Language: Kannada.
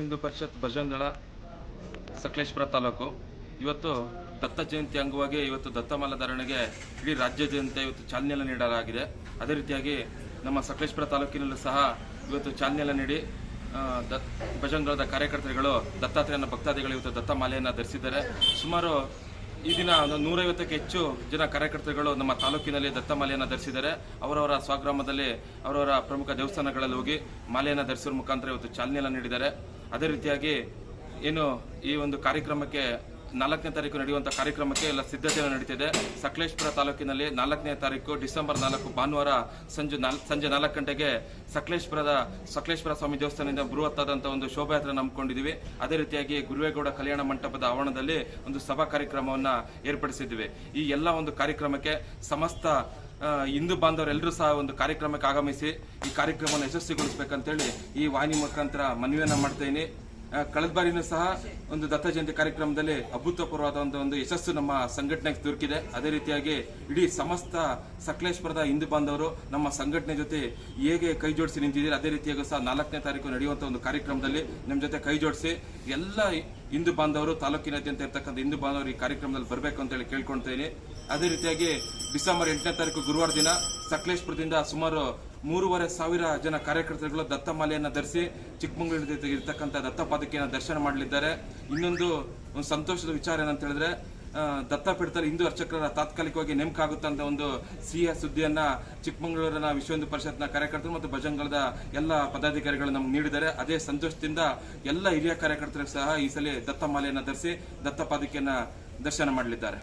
ಹಿಂದೂ ಪರಿಷತ್ ಭಜಂಗಳ ಸಕಲೇಶ್ಪುರ ತಾಲೂಕು. ಇವತ್ತು ದತ್ತ ಜಯಂತಿ ಅಂಗವಾಗಿ ಇವತ್ತು ದತ್ತಮಾಲ ಧಾರಣೆಗೆ ಇಡೀ ರಾಜ್ಯಾದ್ಯಂತ ಇವತ್ತು ಚಾಲನೆಯನ್ನು ನೀಡಲಾಗಿದೆ. ಅದೇ ರೀತಿಯಾಗಿ ನಮ್ಮ ಸಕಲೇಶ್ಪುರ ತಾಲೂಕಿನಲ್ಲೂ ಸಹ ಇವತ್ತು ಚಾಲನೆಯನ್ನು ನೀಡಿ ದತ್ ಭಜಂಗಳದ ಕಾರ್ಯಕರ್ತರುಗಳು, ದತ್ತಾತ್ರೇಯನ ಭಕ್ತಾದಿಗಳು ಇವತ್ತು ದತ್ತಮಾಲೆಯನ್ನು ಧರಿಸಿದ್ದಾರೆ. ಸುಮಾರು ಈ ದಿನ ಒಂದು ನೂರೈವತ್ತಕ್ಕೆ ಹೆಚ್ಚು ಜನ ಕಾರ್ಯಕರ್ತರುಗಳು ನಮ್ಮ ತಾಲೂಕಿನಲ್ಲಿ ದತ್ತ ಮಾಲೆಯನ್ನು ಧರಿಸಿದ್ದಾರೆ. ಅವರವರ ಸ್ವಗ್ರಾಮದಲ್ಲಿ ಅವರವರ ಪ್ರಮುಖ ದೇವಸ್ಥಾನಗಳಲ್ಲಿ ಹೋಗಿ ಮಾಲೆಯನ್ನು ಧರಿಸಿರೋ ಮುಖಾಂತರ ಇವತ್ತು ಚಾಲನೆಯನ್ನು ನೀಡಿದ್ದಾರೆ. ಅದೇ ರೀತಿಯಾಗಿ ಏನು ಈ ಒಂದು ಕಾರ್ಯಕ್ರಮಕ್ಕೆ ನಾಲ್ಕನೇ ತಾರೀಕು ನಡೆಯುವಂಥ ಕಾರ್ಯಕ್ರಮಕ್ಕೆ ಎಲ್ಲ ಸಿದ್ಧತೆಯನ್ನು ನಡೀತಿದೆ. ಸಕಲೇಶ್ಪುರ ತಾಲೂಕಿನಲ್ಲಿ ನಾಲ್ಕನೇ ತಾರೀಕು, ಡಿಸೆಂಬರ್ ನಾಲ್ಕು, ಭಾನುವಾರ ಸಂಜೆ ನಾಲ್, ಸಂಜೆ ನಾಲ್ಕು ಗಂಟೆಗೆ ಸಕಲೇಶ್ಪುರದ ಸಕಲೇಶ್ವರ ಸ್ವಾಮಿ ದೇವಸ್ಥಾನದಿಂದ ಬೃಹತ್ತಾದಂಥ ಒಂದು ಶೋಭಾಯಾತ್ರೆ ನಂಬಿಕೊಂಡಿದ್ದೀವಿ ಅದೇ ರೀತಿಯಾಗಿ ಗುರುವೇಗೌಡ ಕಲ್ಯಾಣ ಮಂಟಪದ ಆವರಣದಲ್ಲಿ ಒಂದು ಸಭಾ ಕಾರ್ಯಕ್ರಮವನ್ನು ಏರ್ಪಡಿಸಿದ್ದೀವಿ. ಈ ಎಲ್ಲ ಒಂದು ಕಾರ್ಯಕ್ರಮಕ್ಕೆ ಸಮಸ್ತ ಹಿಂದೂ ಬಾಂಧವರೆಲ್ಲರೂ ಸಹ ಒಂದು ಕಾರ್ಯಕ್ರಮಕ್ಕೆ ಆಗಮಿಸಿ ಈ ಕಾರ್ಯಕ್ರಮವನ್ನು ಯಶಸ್ವಿಗೊಳಿಸಬೇಕಂತೇಳಿ ಈ ವಾಹಿನಿ ಮುಖಾಂತರ ಮನವಿಯನ್ನು ಮಾಡ್ತೀನಿ ಆ, ಕಳೆದ ಬಾರಿನೂ ಸಹ ಒಂದು ದತ್ತ ಜಯಂತಿ ಕಾರ್ಯಕ್ರಮದಲ್ಲಿ ಅಭೂತಪೂರ್ವವಾದ ಒಂದು ಒಂದು ಯಶಸ್ಸು ನಮ್ಮ ಸಂಘಟನೆಗೆ ದೊರಕಿದೆ. ಅದೇ ರೀತಿಯಾಗಿ ಇಡೀ ಸಮಸ್ತ ಸಕಲೇಶ್ವರದ ಹಿಂದೂ ಬಾಂಧವರು ನಮ್ಮ ಸಂಘಟನೆ ಜೊತೆ ಹೇಗೆ ಕೈ ಜೋಡಿಸಿ ನಿಂತಿದ್ದೀರಿ ಅದೇ ರೀತಿಯಾಗಿ ಸಹ ನಾಲ್ಕನೇ ತಾರೀಕು ನಡೆಯುವಂಥ ಒಂದು ಕಾರ್ಯಕ್ರಮದಲ್ಲಿ ನಮ್ಮ ಜೊತೆ ಕೈ ಜೋಡಿಸಿ ಎಲ್ಲ ಹಿಂದೂ ಬಾಂಧವರು ತಾಲೂಕಿನಾದ್ಯಂತ ಇರ್ತಕ್ಕಂಥ ಹಿಂದೂ ಬಾಂಧವರು ಈ ಕಾರ್ಯಕ್ರಮದಲ್ಲಿ ಬರಬೇಕು ಅಂತೇಳಿ ಕೇಳ್ಕೊಳ್ತೀನಿ ಅದೇ ರೀತಿಯಾಗಿ ಡಿಸೆಂಬರ್ ಎಂಟನೇ ತಾರೀಕು ಗುರುವಾರ ದಿನ ಸಕಲೇಶ್ಪುರದಿಂದ ಸುಮಾರು ಮೂರುವರೆ ಸಾವಿರ ಜನ ಕಾರ್ಯಕರ್ತರುಗಳು ದತ್ತಮಾಲೆಯನ್ನು ಧರಿಸಿ ಚಿಕ್ಕಮಗಳೂರು ಇರ್ತಕ್ಕಂಥ ದತ್ತ ಪಾದಕಿಯನ್ನು ದರ್ಶನ ಮಾಡಲಿದ್ದಾರೆ. ಇನ್ನೊಂದು ಒಂದು ಸಂತೋಷದ ವಿಚಾರ ಏನಂತ ಹೇಳಿದ್ರೆ ಹಿಂದೂ ಅರ್ಚಕರ ತಾತ್ಕಾಲಿಕವಾಗಿ ನೇಮಕ ಆಗುತ್ತಂತ ಒಂದು ಸಿಹಿಯ ಸುದ್ದಿಯನ್ನ ಚಿಕ್ಕಮಗಳೂರಿನ ವಿಶ್ವ ಹಿಂದೂ ಪರಿಷತ್ನ ಕಾರ್ಯಕರ್ತರು ಮತ್ತು ಭಜಂಗಳದ ಎಲ್ಲ ಪದಾಧಿಕಾರಿಗಳು ನಮ್ಗೆ ನೀಡಿದ್ದಾರೆ. ಅದೇ ಸಂತೋಷದಿಂದ ಎಲ್ಲ ಹಿರಿಯ ಕಾರ್ಯಕರ್ತರು ಸಹ ಈ ಸಲ ದತ್ತಮಾಲೆಯನ್ನು ಧರಿಸಿ ದತ್ತ ಪಾದಕಿಯನ್ನ ದರ್ಶನ ಮಾಡಲಿದ್ದಾರೆ.